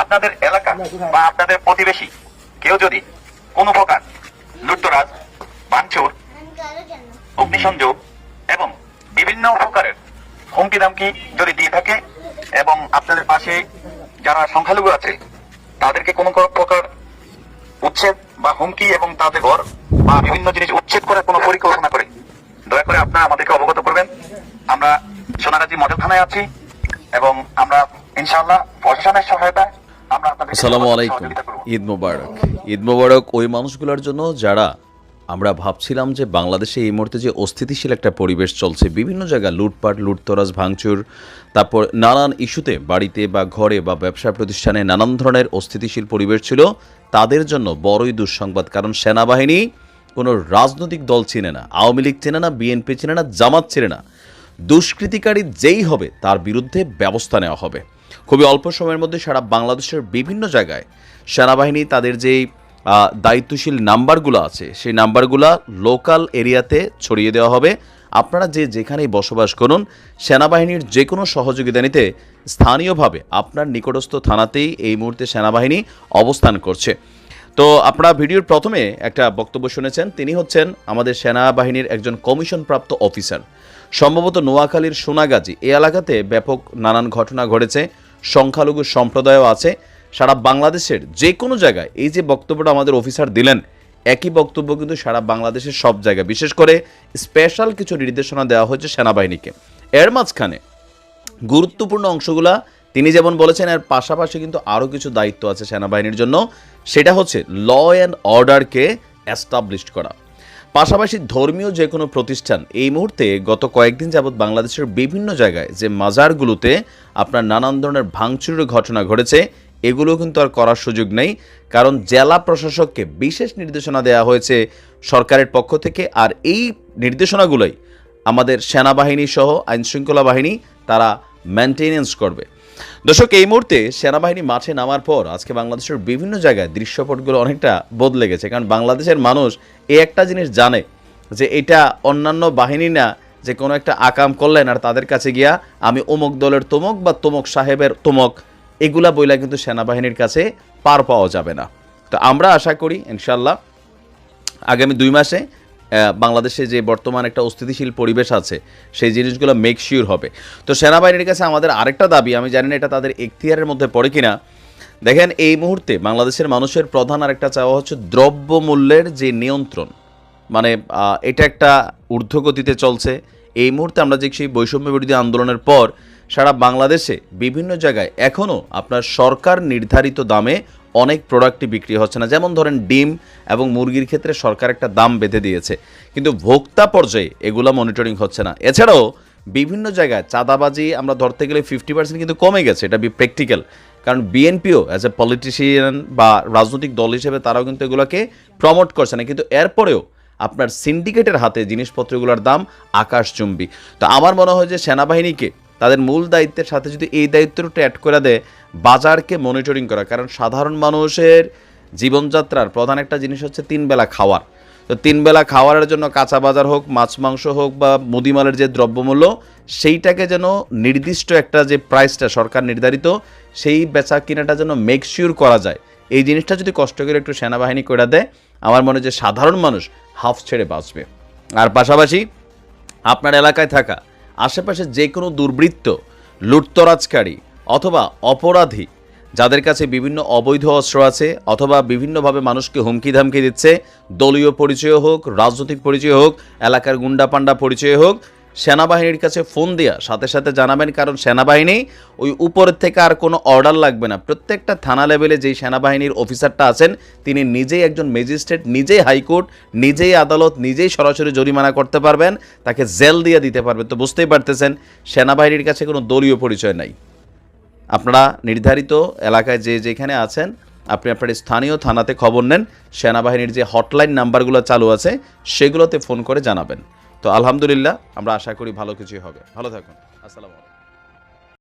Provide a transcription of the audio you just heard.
আপনাদের এলাকা বা আপনাদের প্রতিবেশী, কেউ যদি কোনো প্রকার লুটতরাজ ভাঙচুর অগ্নিসংযোগ এবং বিভিন্ন প্রকারের হুমকি দামকি যদি দিয়ে থাকে এবং আপনাদের পাশে যারা সংখ্যালঘু আছে, তাদেরকে কোনো কোনো প্রকার উচ্ছেদ বা হুমকি এবং তাদের ঘর বা বিভিন্ন জিনিস উচ্ছেদ করার কোনো পরিকল্পনা করে দয়া করে আপনারা আমাদেরকে অবগত করবেন। আমরা সোনাগাজী মডেল থানায় আছি এবং আমরা ইনশাআল্লাহ প্রশাসনের সহায়তায় আমরা আপনাদের আসসালামু আলাইকুম। ঈদ মোবারক। ঈদ মোবারক ওই মানুষগুলোর জন্য যারা আমরা ভাবছিলাম যে বাংলাদেশে এই মুহূর্তে যে অস্থিতিশীল একটা পরিবেশ চলছে বিভিন্ন জায়গায় লুটপাট লুটতরাজ ভাঙচুর তারপর নানান ইস্যুতে বাড়িতে বা ঘরে বা ব্যবসা প্রতিষ্ঠানে নানান ধরনের অস্থিতিশীল পরিবেশ ছিল তাদের জন্য বড়ই দুঃসংবাদ। কারণ সেনাবাহিনী কোনো রাজনৈতিক দল চেনে না আওয়ামী লীগ চেনে না বিএনপি চেনে না জামাত চেনে না। দুষ্কৃতিকারী যেই হবে তার বিরুদ্ধে ব্যবস্থা নেওয়া হবে। খুবই অল্প সময়ের মধ্যে সারা বাংলাদেশের বিভিন্ন জায়গায় সেনাবাহিনী তাদের যেই দায়িত্বশীল নাম্বারগুলো আছে, সেই নাম্বারগুলো লোকাল এরিয়াতে ছড়িয়ে দেওয়া হবে। আপনারা যে যেখানেই বসবাস করুন, সেনাবাহিনীর যে কোনো সহযোগিতা নিতে স্থানীয়ভাবে আপনার নিকটস্থ থানাতেই এই মুহূর্তে সেনাবাহিনী অবস্থান করছে। তো আপনারা ভিডিওর প্রথমে একটা বক্তব্য শুনেছেন, তিনি হচ্ছেন আমাদের সেনাবাহিনীর একজন কমিশনপ্রাপ্ত অফিসার। সম্ভবত নোয়াখালীর সোনাগাজী, এ এলাকাতে ব্যাপক নানান ঘটনা ঘটেছে। সংখ্যালঘু সম্প্রদায়ও আছে। সারা বাংলাদেশের যে কোনো জায়গায় এই যে বক্তব্যটা আমাদের অফিসার দিলেন, একই বক্তব্য কিন্তু সারা বাংলাদেশের সব জায়গায়। বিশেষ করে স্পেশাল কিছু নির্দেশনা দেওয়া হয়েছে সেনাবাহিনীকে। এর মাঝখানে গুরুত্বপূর্ণ অংশগুলা তিনি যেমন বলেছেন, এর পাশাপাশি কিন্তু আরও কিছু দায়িত্ব আছে সেনাবাহিনীর জন্য। সেটা হচ্ছে ল অ্যান্ড অর্ডারকে অ্যাস্টাবলিশ করা। পাশাপাশি ধর্মীয় যে কোনো প্রতিষ্ঠান, এই মুহূর্তে গত কয়েকদিন যাবৎ বাংলাদেশের বিভিন্ন জায়গায় যে মাজারগুলোতে আপনার নানান ধরনের ভাঙচুরের ঘটনা ঘটেছে, এগুলো কিন্তু আর করার সুযোগ নেই। কারণ জেলা প্রশাসককে বিশেষ নির্দেশনা দেওয়া হয়েছে সরকারের পক্ষ থেকে, আর এই নির্দেশনাগুলোই আমাদের সেনাবাহিনী সহ আইনশৃঙ্খলা বাহিনী, তারা মেনটেনেন্স করবে। দর্শক, এই মুহূর্তে সেনাবাহিনী মাঠে নামার পর আজকে বাংলাদেশের বিভিন্ন জায়গায় দৃশ্যপটগুলো অনেকটা বদলে গেছে। কারণ বাংলাদেশের মানুষ এই একটা জিনিস জানে যে এটা অন্যান্য বাহিনী না যে কোনো একটা আকাম করলেন আর তাদের কাছে গিয়া আমি অমুক দলের তমক বা তমক সাহেবের তমক, এগুলা বইলা কিন্তু সেনাবাহিনীর কাছে পার পাওয়া যাবে না। তো আমরা আশা করি ইনশাল্লাহ আগামী দুই মাসে বাংলাদেশে যে বর্তমান একটা অস্থিতিশীল পরিবেশ আছে, সেই জিনিসগুলো মেক শিওর হবে। তো সেনাবাহিনীর কাছে আমাদের আরেকটা দাবি, আমি জানি না এটা তাদের এখতিয়ারের মধ্যে পড়ে কিনা। দেখেন, এই মুহূর্তে বাংলাদেশের মানুষের প্রধান আরেকটা চাওয়া হচ্ছে দ্রব্যমূল্যের যে নিয়ন্ত্রণ। মানে এটা একটা ঊর্ধ্বগতিতে চলছে। এই মুহূর্তে আমরা দেখছি বৈষম্য বিরোধী আন্দোলনের পর সারা বাংলাদেশে বিভিন্ন জায়গায় এখনও আপনার সরকার নির্ধারিত দামে অনেক প্রোডাক্টই বিক্রি হচ্ছে না। যেমন ধরেন ডিম এবং মুরগির ক্ষেত্রে সরকার একটা দাম বেঁধে দিয়েছে। কিন্তু ভোক্তা পর্যায়ে এগুলো মনিটরিং হচ্ছে না। এছাড়াও বিভিন্ন জায়গায় চাঁদাবাজি আমরা ধরতে গেলে ফিফটি পার্সেন্ট কিন্তু কমে গেছে। এটা বি প্র্যাকটিক্যাল কারণ বিএনপিও অ্যাজ এ পলিটিশিয়ান বা রাজনৈতিক দল হিসেবে তারাও কিন্তু এগুলোকে প্রমোট করছে না। কিন্তু এরপরেও আপনার সিন্ডিকেটের হাতে জিনিসপত্রগুলোর দাম আকাশচুম্বী। তো আমার মনে হয় যে সেনাবাহিনীকে তাদের মূল দায়িত্বের সাথে যদি এই দায়িত্বটা অ্যাড করে দেয়, বাজারকে মনিটরিং করা। কারণ সাধারণ মানুষের জীবনযাত্রার প্রধান একটা জিনিস হচ্ছে তিন বেলা খাওয়ার। তো তিন বেলা খাওয়ারের জন্য কাঁচা বাজার হোক, মাছ মাংস হোক বা মুদিমালের যে দ্রব্যমূল্য, সেইটাকে যেন নির্দিষ্ট একটা যে প্রাইসটা সরকার নির্ধারিত, সেই বেচা কিনাটা যেন মেক শিওর করা যায়। এই জিনিসটা যদি কষ্ট করে একটু সেনাবাহিনী করে দেয় আমার মনে যে সাধারণ মানুষ হাফ ছেড়ে বাঁচবে। আর পাশাপাশি আপনার এলাকায় থাকা আশেপাশে যে কোনো দুর্বৃত্ত, লুটতরাজকারী অথবা অপরাধী যাদের কাছে বিভিন্ন অবৈধ অস্ত্র আছে অথবা বিভিন্নভাবে মানুষকে হুমকি ধামকি দিচ্ছে, দলীয় পরিচয় হোক, রাজনৈতিক পরিচয় হোক, এলাকার গুন্ডা পান্ডা পরিচয় হোক সেনাবাহিনীর কাছে ফোন দেওয়া সাথে সাথে জানাবেন, কারণ সেনাবাহিনী ওই উপরের থেকে আর কোনো অর্ডার লাগবে না। প্রত্যেকটা থানা লেভেলে যেই সেনাবাহিনীর অফিসারটা আছেন, তিনি নিজেই একজন ম্যাজিস্ট্রেট, নিজেই হাইকোর্ট, নিজেই আদালত, নিজেই সরাসরি জরিমানা করতে পারবেন, তাকে জেল দিয়ে দিতে পারবেন তো বুঝতেই পারতেছেন, সেনাবাহিনীর কাছে কোনো দলীয় পরিচয় নাই। আপনারা নির্ধারিত এলাকায় যে যেখানে আছেন, আপনি আপনার স্থানীয় থানাতে খবর নেন, সেনাবাহিনীর যে হটলাইন নাম্বারগুলো চালু আছে, সেগুলোতে ফোন করে জানাবেন। তো আলহামদুলিল্লাহ আমরা আশা করি ভালো কিছুই হবে। ভালো থাকুন। আসসালামু